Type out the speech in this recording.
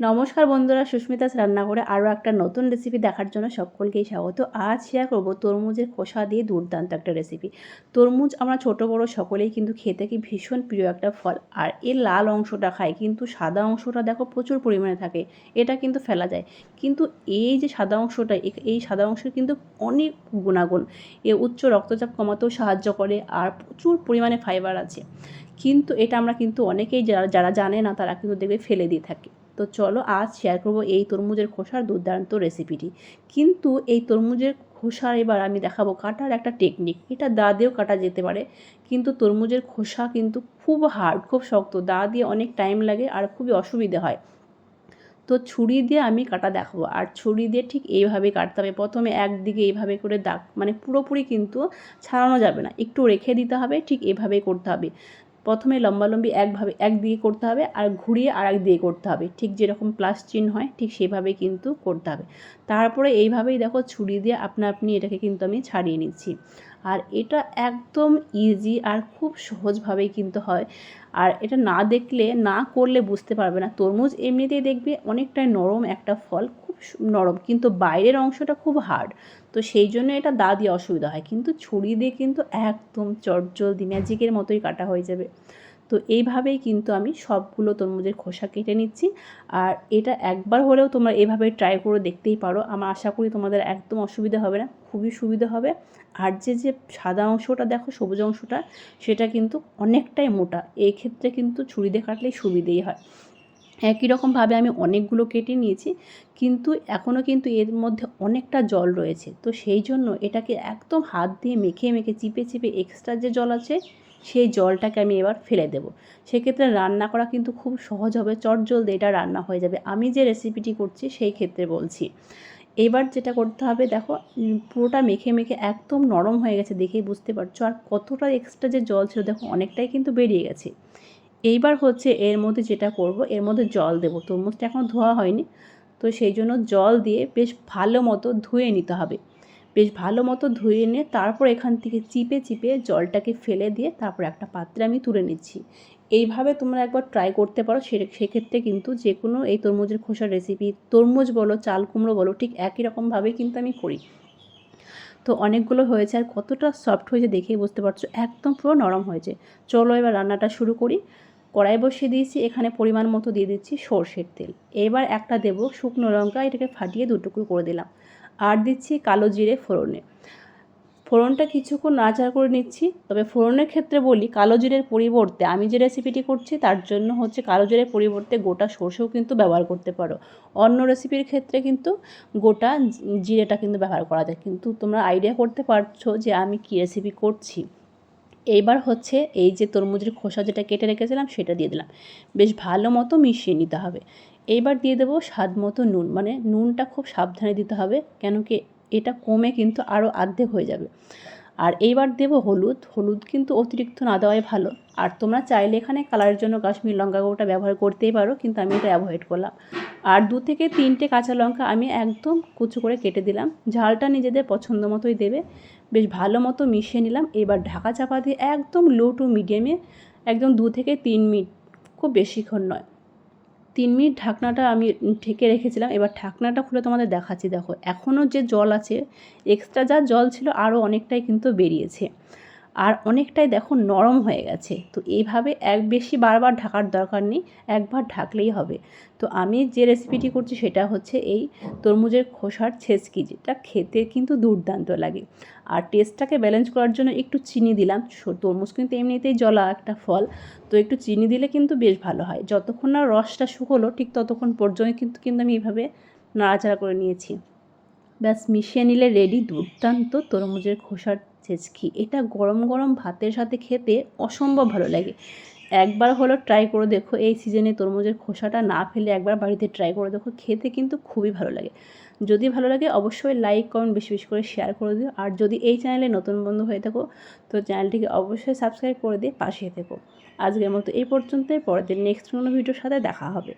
নমস্কার বন্ধুরা, সুস্মিতাস রান্নাঘরে আরও একটা নতুন রেসিপি দেখার জন্য সকলকেই স্বাগত। আজ শেয়ার করব তরমুজের খোসা দিয়ে দুর্দান্ত একটা রেসিপি তরমুজ আমরা ছোট, বড় সকলেই কিন্তু খেতে কি ভীষণ প্রিয় একটা ফল। আর এর লাল অংশটা খাই, কিন্তু সাদা অংশটা দেখো প্রচুর পরিমাণে থাকে, এটা কিন্তু ফেলা যায়। কিন্তু এই যে সাদা অংশটা এই সাদা অংশের কিন্তু অনেক গুণাগুণ। এ উচ্চ রক্তচাপ কমাতেও সাহায্য করে, আর প্রচুর পরিমাণে ফাইবার আছে। কিন্তু এটা আমরা কিন্তু অনেকেই, যারা যারা জানে না, তারা কিন্তু দেখবে ফেলে দিয়ে থাকে। তো চলো আজ শেয়ার করব এই তরমুজের খোসার দুর্দান্ত রেসিপিটি কিন্তু এই তরমুজের খোসা এবার আমি দেখাবো কাটার একটা টেকনিক এটা দা দিয়েও কাটা যেতে পারে, কিন্তু তরমুজের খোসা কিন্তু খুব হার্ড খুব শক্ত। দা দিয়ে অনেক টাইম লাগে আর খুবই অসুবিধে হয়। তো ছুরি দিয়ে আমি কাটা দেখাবো। আর ছুরি দিয়ে ঠিক এইভাবে কাটতে হবে। প্রথমে একদিকে এইভাবে করে দাগ মানে পুরোপুরি কিন্তু ছাড়ানো যাবে না। একটু রেখে দিতে হবে, ঠিক এভাবেই করতে হবে। প্রথমে লম্বালম্বি একভাবে, এক একদিকে করতে হবে আর ঘুরিয়ে আর এক দিকে করতে হবে। ঠিক যেরকম প্লাস চিহ্ন হয়, ঠিক সেভাবেই কিন্তু করতে হবে। তারপরে এইভাবেই দেখো ছুরি দিয়ে আপনা আপনি এটাকে কিন্তু আমি ছাড়িয়ে নিচ্ছি। আর এটা একদম ইজি আর খুব সহজভাবেই কিন্তু হয়। আর এটা না দেখলে, না করলে বুঝতে পারবে না। তরমুজ এমনিতেই দেখবে অনেকটাই নরম একটা ফল। খুব নরম, কিন্তু বাইরের অংশটা খুব হার্ড তো সেই জন্য এটা দা দিয়ে অসুবিধা হয়। কিন্তু ছুরি দিয়ে কিন্তু একদম চটজলদি ম্যাজিকের মতোই কাটা হয়ে যাবে। তো এইভাবেই কিন্তু আমি সবগুলো তরমুজের খোসা কেটে নিচ্ছি। আর এটা একবার হলেও তোমরা এভাবে ট্রাই করে দেখতেই পারো। আমার আশা করি তোমাদের একদম অসুবিধা হবে না, খুবই সুবিধা হবে। আর যে যে সাদা অংশটা দেখো, সবুজ অংশটা, সেটা কিন্তু অনেকটাই মোটা। এই ক্ষেত্রে কিন্তু ছুরি দিয়ে কাটলেই সুবিধেই হয়। একই রকমভাবে আমি অনেকগুলো কেটে নিয়েছি, কিন্তু এখনও কিন্তু এর মধ্যে অনেকটা জল রয়েছে। তো সেই জন্য এটাকে একদম হাত দিয়ে মেখে মেখে চিপে চিপে এক্সট্রা যে জল আছে, সেই জলটাকে আমি এবার ফেলে দেব। সেক্ষেত্রে রান্না করা কিন্তু খুব সহজ হবে চট জলদি এটা রান্না হয়ে যাবে। আমি যে রেসিপিটি করছি সেই ক্ষেত্রে বলছি। এবার যেটা করতে হবে, দেখো পুরোটা মেখে মেখে একদম নরম হয়ে গেছে দেখেই বুঝতে পারছ। আর কতটা এক্সট্রা যে জল ছিল, দেখো, অনেকটাই কিন্তু বেরিয়ে গেছে। এইবার হচ্ছে এর মধ্যে যেটা করব, এর মধ্যে জল দেবো। তরমুজটা এখনও ধোয়া হয়নি, তো সেই জন্য জল দিয়ে বেশ ভালো মতো ধুয়ে নিতে হবে। বেশ ভালো মতো ধুয়ে নিয়ে তারপর এখান থেকে চিপে চিপে জলটাকে ফেলে দিয়ে তারপর একটা পাত্রে আমি তুলে নিচ্ছি। এইভাবে তোমরা একবার ট্রাই করতে পারো, সে, সেক্ষেত্রে কিন্তু যে কোনো এই তরমুজের খোসার রেসিপি তরমুজ বলো, চাল কুমড়ো বলো, ঠিক একই রকমভাবেই কিন্তু আমি করি। তো অনেকগুলো হয়েছে আর কতটা সফট হয়েছে দেখেই বুঝতে পারছ। একদম পুরো নরম হয়েছে। চলো এবার রান্নাটা শুরু করি। কড়াই বসিয়ে দিয়েছি, এখানে পরিমাণ মতো দিয়ে দিচ্ছি সর্ষের তেল। এবার একটা দেব শুকনো লঙ্কা, এটাকে ফাটিয়ে দুটুকরো করে দিলাম। আর দিচ্ছি কালো জিরে ফোড়নে। ফোড়নটা কিছুক্ষণ নাড়াচাড়া করে নিচ্ছি। তবে ফোড়নের ক্ষেত্রে বলি, কালো জিরের পরিবর্তে আমি যে রেসিপিটি করছি, তার জন্য হচ্ছে কালো জিরের পরিবর্তে গোটা সর্ষেও কিন্তু ব্যবহার করতে পারো। অন্য রেসিপির ক্ষেত্রে কিন্তু গোটা জিরেটা কিন্তু ব্যবহার করা যায়। কিন্তু তোমরা আইডিয়া করতে পারছ যে আমি কী রেসিপি করছি। এইবার হচ্ছে এই যে তরমুজের খোসা যেটা কেটে রেখেছিলাম, সেটা দিয়ে দিলাম। বেশ ভালো মতো মিশিয়ে নিতে হবে। এইবার দিয়ে দেবো স্বাদ মতো নুন। মানে নুনটা খুব সাবধানে দিতে হবে, কেন কি এটা কমে কিন্তু আরও আর্ধেক হয়ে যাবে। আর এইবার দেবো হলুদ। হলুদ কিন্তু অতিরিক্ত না দেওয়াই ভালো। আর তোমরা চাইলে এখানে কালারের জন্য কাশ্মীর লঙ্কা গুঁড়োটা ব্যবহার করতেই পারো, কিন্তু আমি এটা অ্যাভয়েড করলাম। আর দু থেকে তিনটে কাঁচা লঙ্কা আমি একদম কুচু করে কেটে দিলাম। ঝালটা নিজেদের পছন্দ মতোই দেবে। বেশ ভালো মতো মিশিয়ে নিলাম। এবার ঢাকা চাপা দিয়ে একদম লো টু মিডিয়ামে একদম দু থেকে তিন মিনিট, খুব বেশিক্ষণ নয়। তিন মিনিট ঢাকনাটা আমি ঠেকে রেখেছিলাম, এবার ঢাকনাটা খুলে তোমাদের দেখাচ্ছি। দেখো, এখনও যে জল আছে এক্সট্রা যা জল ছিল আরও অনেকটাই কিন্তু বেরিয়েছে। আর অনেকটাই দেখো নরম হয়ে গেছে। তো এইভাবে এক বেশি বারবার ঢাকার দরকার নেই, একবার ঢাকলেই হবে। তো আমি যে রেসিপিটি করছি সেটা হচ্ছে এই তরমুজের খোসার ছেঁচকি, যেটা খেতে কিন্তু দুর্দান্ত লাগে। আর টেস্টটাকে ব্যালেন্স করার জন্য একটু চিনি দিলাম। তরমুজ কিন্তু এমনিতেই জলা একটা ফল। তো একটু চিনি দিলে কিন্তু বেশ ভালো হয়। যতক্ষণ না রসটা শুকোলো, ঠিক ততক্ষণ পর্যন্ত কিন্তু কিন্তু আমি এইভাবে নাড়াচাড়া করে নিয়েছি। ব্যাস, মিশিয়ে নিলে রেডি দুর্দান্ত তরমুজের খোসার ছেচকি এটা গরম গরম ভাতের সাথে খেতে অসম্ভব ভালো লাগে। একবার হলো ট্রাই করে দেখো, এই সিজনে তরমুজের খোসাটা না ফেলে একবার বাড়িতে ট্রাই করে দেখো, খেতে কিন্তু খুবই ভালো লাগে। যদি ভালো লাগে অবশ্যই লাইক কমেন্ট বেশি বেশি করে শেয়ার করে দিও। আর যদি এই চ্যানেলে নতুন বন্ধু হয়ে থাকো, তো চ্যানেলটিকে অবশ্যই সাবস্ক্রাইব করে দিয়ে পাশে থেকো। আজকের মতো এই পর্যন্তই, পরের দিন নেক্সট কোনো ভিডিওর সাথে দেখা হবে।